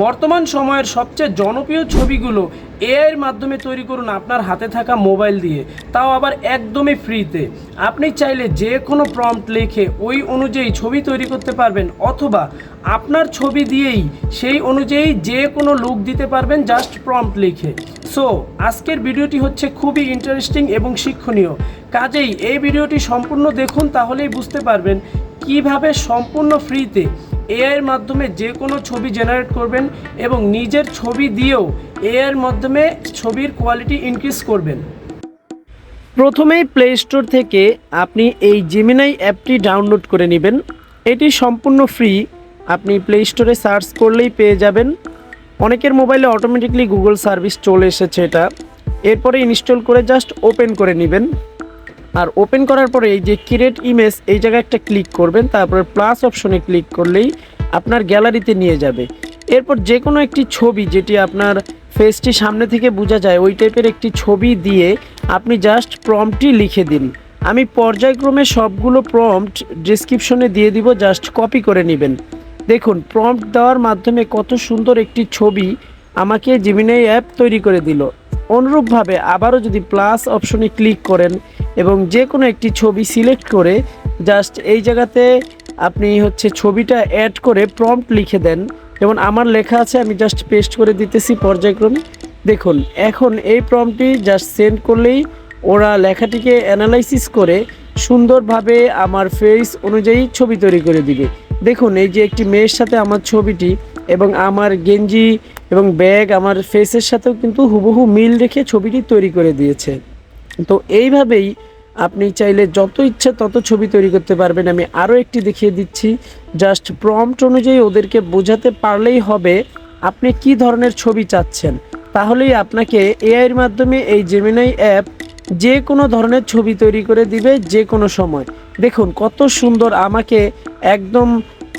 বর্তমান সময়ের সবচেয়ে জনপ্রিয় ছবিগুলো এআইয়ের মাধ্যমে তৈরি করুন আপনার হাতে থাকা মোবাইল দিয়ে। তাও আবার একদমই ফ্রিতে আপনি চাইলে যে কোনো প্রম্পট লিখে ওই অনুযায়ী ছবি তৈরি করতে পারবেন অথবা আপনার ছবি দিয়েই সেই অনুযায়ী যে কোনো লুক দিতে পারবেন জাস্ট প্রম্পট লিখে। সো আজকের ভিডিওটি হচ্ছে খুবই ইন্টারেস্টিং এবং শিক্ষণীয়। কাজেই এই ভিডিওটি সম্পূর্ণ দেখুন, তাহলেই বুঝতে পারবেন কীভাবে সম্পূর্ণ ফ্রিতে এআইয়ের মাধ্যমে যে কোনো ছবি জেনারেট করবেন এবং নিজের ছবি দিয়েও এআইয়ের মাধ্যমে ছবির কোয়ালিটি ইনক্রিজ করবেন। প্রথমেই প্লে স্টোর থেকে আপনি এই জেমিনাই অ্যাপটি ডাউনলোড করে নেবেন। এটি সম্পূর্ণ ফ্রি। আপনি প্লে স্টোরে সার্চ করলেই পেয়ে যাবেন। অনেকের মোবাইলে অটোমেটিকলি গুগল সার্ভিস চলে এসেছে এটা। এরপরে ইনস্টল করে জাস্ট ওপেন করে নেবেন। আর ওপেন করার পরে এই যে ক্রিয়েট ইমেজ এই জায়গায় একটা ক্লিক করবেন, তারপরে প্লাস অপশনে ক্লিক করলেই আপনার গ্যালারিতে নিয়ে যাবে। এরপর যে কোনো একটি ছবি যেটি আপনার ফেসটি সামনে থেকে বোঝা যায়, ওই টাইপের একটি ছবি দিয়ে আপনি জাস্ট প্রম্পটটি লিখে দিন। আমি পর্যায়ক্রমে সবগুলো প্রম্পট ডিসক্রিপশনে দিয়ে দিব জাস্ট কপি করে নেবেন। দেখুন প্রম্পট দেওয়ার মাধ্যমে কত সুন্দর একটি ছবি আমাকে জিমিনাই অ্যাপ তৈরি করে দিল। অনুরূপভাবে আবারও যদি প্লাস অপশনে ক্লিক করেন এবং যে কোনো একটি ছবি সিলেক্ট করে জাস্ট এই জায়গাতে আপনি হচ্ছে ছবিটা অ্যাড করে প্রম্পট লিখে দেন। যেমন আমার লেখা আছে, আমি জাস্ট পেস্ট করে দিতেছি পর্যায়ক্রমে। দেখুন, এখন এই প্রম্পটটি জাস্ট সেন্ড করলেই ওরা লেখাটিকে অ্যানালাইসিস করে সুন্দরভাবে আমার ফেস অনুযায়ী ছবি তৈরি করে দিবে। দেখুন, এই যে একটি মেয়ের সাথে আমার ছবিটি এবং আমার গেঞ্জি এবং ব্যাগ আমার ফেসের সাথেও কিন্তু হুবহু মিল রেখে ছবিটি তৈরি করে দিয়েছে। তো এইভাবেই আপনি চাইলে যত ইচ্ছা তত ছবি তৈরি করতে পারবেন। আমি আরও একটি দেখিয়ে দিচ্ছি। জাস্ট প্রম্পট অনুযায়ী ওদেরকে বোঝাতে পারলেই হবে আপনি কি ধরনের ছবি চাচ্ছেন। তাহলেই আপনাকে এআইয়ের মাধ্যমে এই জেমিনাই অ্যাপ যে কোনো ধরনের ছবি তৈরি করে দিবে যে কোনো সময়। দেখুন কত সুন্দর আমাকে একদম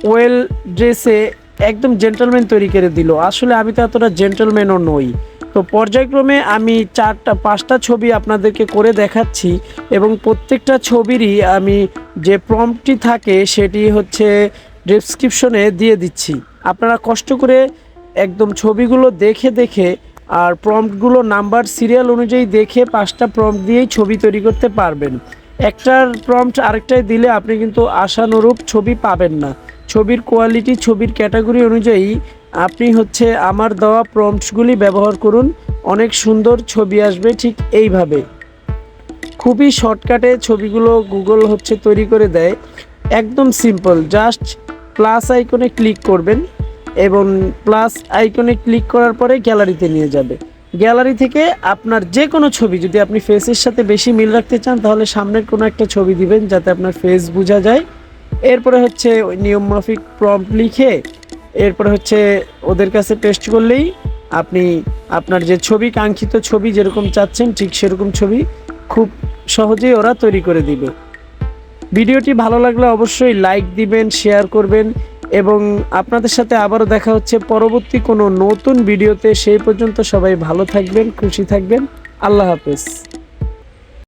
ওয়েল ড্রেসে একদম জেন্টলম্যান তৈরি করে দিল। আসলে আমি তো এতটা জেন্টলম্যানও নই। তো পর্যায়ক্রমে আমি চারটা, পাঁচটা ছবি আপনাদেরকে করে দেখাচ্ছি এবং প্রত্যেকটা ছবিরই আমি যে প্রম্পটটি থাকে সেটি হচ্ছে ডেসক্রিপশনে দিয়ে দিচ্ছি। আপনারা কষ্ট করে একদম ছবিগুলো দেখে দেখে আর প্রম্পটগুলো নাম্বার সিরিয়াল অনুযায়ী দেখে পাঁচটা প্রম্পট দিয়েই ছবি তৈরি করতে পারবেন। একটার প্রম্পট আরেকটাই দিলে আপনি কিন্তু আশানুরূপ ছবি পাবেন না। ছবির কোয়ালিটি ছবির ক্যাটাগরি অনুযায়ী আপনি হচ্ছে আমার দেওয়া প্রম্পটসগুলি ব্যবহার করুন। অনেক সুন্দর ছবি আসবে ঠিক এইভাবে। খুবই শর্টকাটে ছবিগুলো গুগল হচ্ছে তৈরি করে দেয়। একদম সিম্পল জাস্ট প্লাস আইকনে ক্লিক করবেন এবং প্লাস আইকনে ক্লিক করার পরে গ্যালারিতে নিয়ে যাবে। গ্যালারি থেকে আপনার যে কোনো ছবি, যদি আপনি ফেসের সাথে বেশি মিল রাখতে চান, তাহলে সামনের কোনো একটা ছবি দিবেন যাতে আপনার ফেস বোঝা যায়। এরপরে হচ্ছে নিয়ম মাফিক প্রম্পট লিখে এরপরে হচ্ছে ওদের কাছে পেস্ট করলেই আপনি আপনার যে ছবি, কাঙ্ক্ষিত ছবি যেরকম চাচ্ছেন ঠিক সেরকম ছবি খুব সহজেই ওরা তৈরি করে দিবে। ভিডিওটি ভালো লাগলে অবশ্যই লাইক দিবেন শেয়ার করবেন এবং আপনাদের সাথে আবারও দেখা হচ্ছে পরবর্তী কোনো নতুন ভিডিওতে। সেই পর্যন্ত সবাই ভালো থাকবেন, খুশি থাকবেন। আল্লাহ হাফেজ।